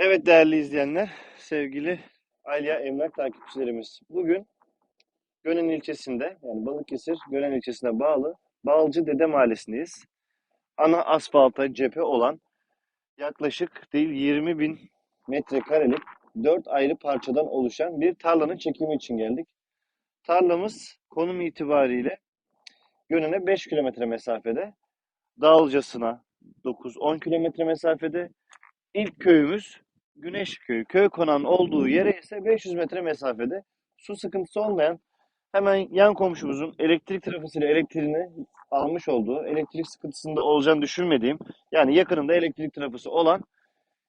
Evet değerli izleyenler, sevgili Alya Emlak takipçilerimiz. Bugün Gönen ilçesinde, yani Balıkesir Gönen ilçesine bağlı Balcı Dede Mahallesi'ndeyiz. Ana asfalta cephe olan yaklaşık değil 20 bin metrekarelik 4 ayrı parçadan oluşan bir tarlanın çekimi için geldik. Tarlamız konum itibariyle Gönen'e 5 kilometre mesafede, Dağlıcası'na 9-10 kilometre mesafede, İlk köyümüz Güneş Köyü. Köy konağının olduğu yere ise 500 metre mesafede. Su sıkıntısı olmayan hemen yan komşumuzun elektrik trafosuyla elektriğini almış olduğu, elektrik sıkıntısında olacağını düşünmediğim, yani yakınında elektrik trafosu olan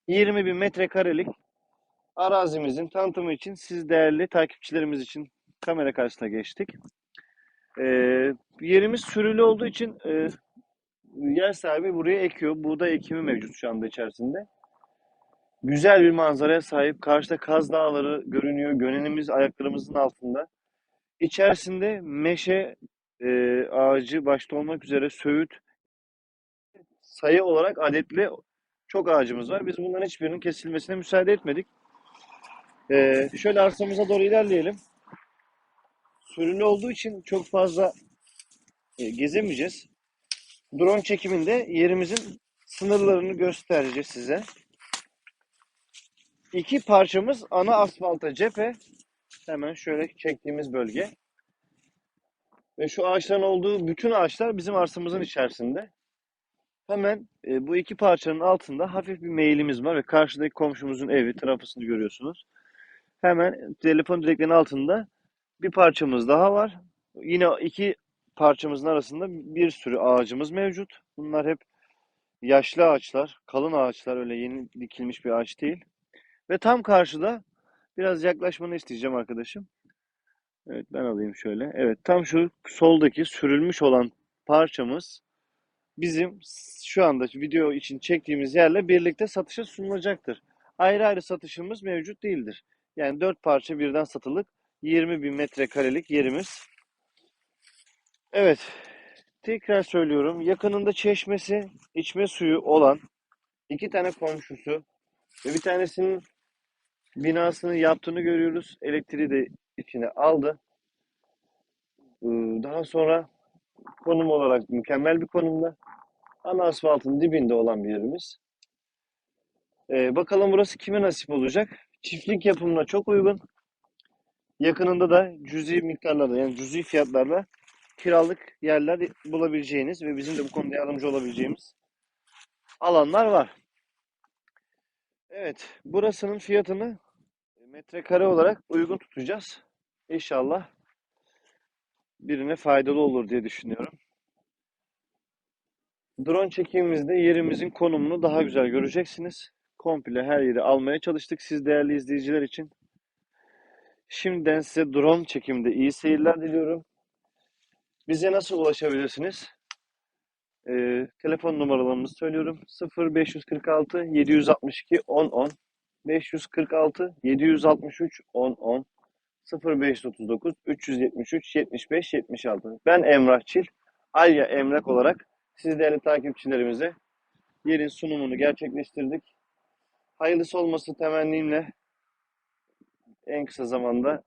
20 bin metrekarelik arazimizin tanıtımı için siz değerli takipçilerimiz için kamera karşısına geçtik. Ee, yerimiz sürülü olduğu için e, yer sahibi buraya ekiyor. Buğday ekimi mevcut şu anda içerisinde. Güzel bir manzaraya sahip. Karşıda Kaz Dağları görünüyor. Gönenimiz ayaklarımızın altında. İçerisinde meşe e, ağacı başta olmak üzere söğüt sayı olarak adetli çok ağacımız var. Biz bunların hiçbirinin kesilmesine müsaade etmedik. E, şöyle arsamıza doğru ilerleyelim. Sürülü olduğu için çok fazla e, gezemeyeceğiz. Drone çekiminde yerimizin sınırlarını göstereceğiz size. İki parçamız ana asfalta cephe. Hemen şöyle çektiğimiz bölge. Ve şu ağaçların olduğu bütün ağaçlar bizim arsamızın içerisinde. Hemen e, bu iki parçanın altında hafif bir meyilimiz var ve karşıdaki komşumuzun evi, trafosunu görüyorsunuz. Hemen telefon direklerinin altında bir parçamız daha var. Yine iki parçamızın arasında bir sürü ağacımız mevcut. Bunlar hep yaşlı ağaçlar, kalın ağaçlar öyle yeni dikilmiş bir ağaç değil. Ve tam karşıda biraz yaklaşmanı isteyeceğim arkadaşım. Evet ben alayım şöyle. Evet tam şu soldaki sürülmüş olan parçamız bizim şu anda video için çektiğimiz yerle birlikte satışa sunulacaktır. Ayrı ayrı satışımız mevcut değildir. Yani dört parça birden satılık 20 bin metrekarelik yerimiz. Evet tekrar söylüyorum yakınında çeşmesi içme suyu olan iki tane komşusu ve bir tanesinin binasını yaptığını görüyoruz. Elektriği de içine aldı. Ee, Daha sonra konum olarak mükemmel bir konumda. Ana asfaltın dibinde olan bir yerimiz. Ee, bakalım burası kime nasip olacak? Çiftlik yapımına çok uygun. Yakınında da cüzi miktarlarda yani cüzi fiyatlarla kiralık yerler bulabileceğiniz ve bizim de bu konuda yardımcı olabileceğimiz alanlar var. Evet, burasının fiyatını metrekare olarak uygun tutacağız. İnşallah birine faydalı olur diye düşünüyorum. Drone çekimimizde yerimizin konumunu daha güzel göreceksiniz. Komple her yeri almaya çalıştık siz değerli izleyiciler için. Şimdiden size drone çekimde iyi seyirler diliyorum. Bize nasıl ulaşabilirsiniz? Ee, telefon numaralarımızı söylüyorum. 0546 762 1010 546 763 1010 0539 373 75 76. Ben Emrah Çil. Alya Emlak olarak siz değerli takipçilerimize yerin sunumunu gerçekleştirdik. Hayırlısı olması temennimle en kısa zamanda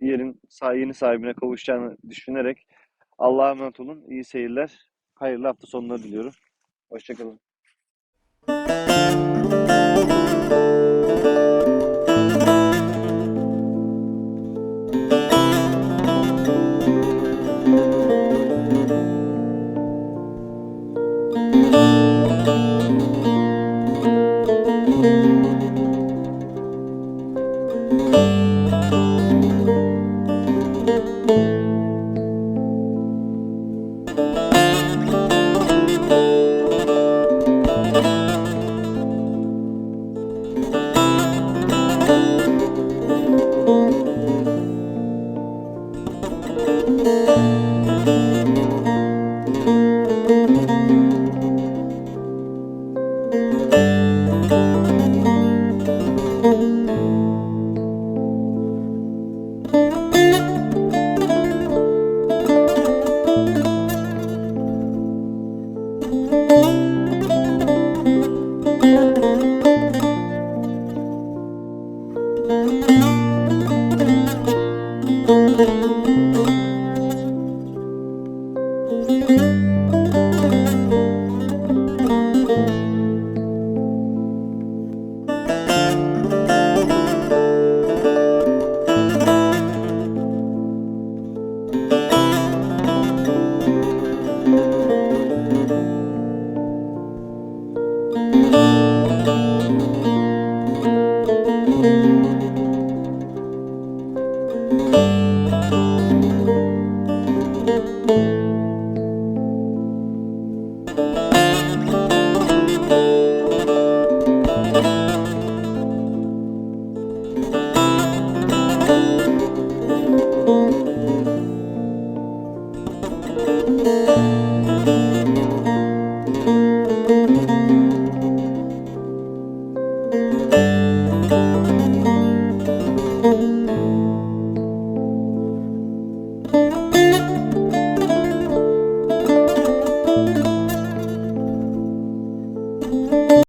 yerin yeni sahibine kavuşacağını düşünerek Allah'a emanet olun. İyi seyirler. Hayırlı hafta sonları diliyorum. Hoşçakalın. Música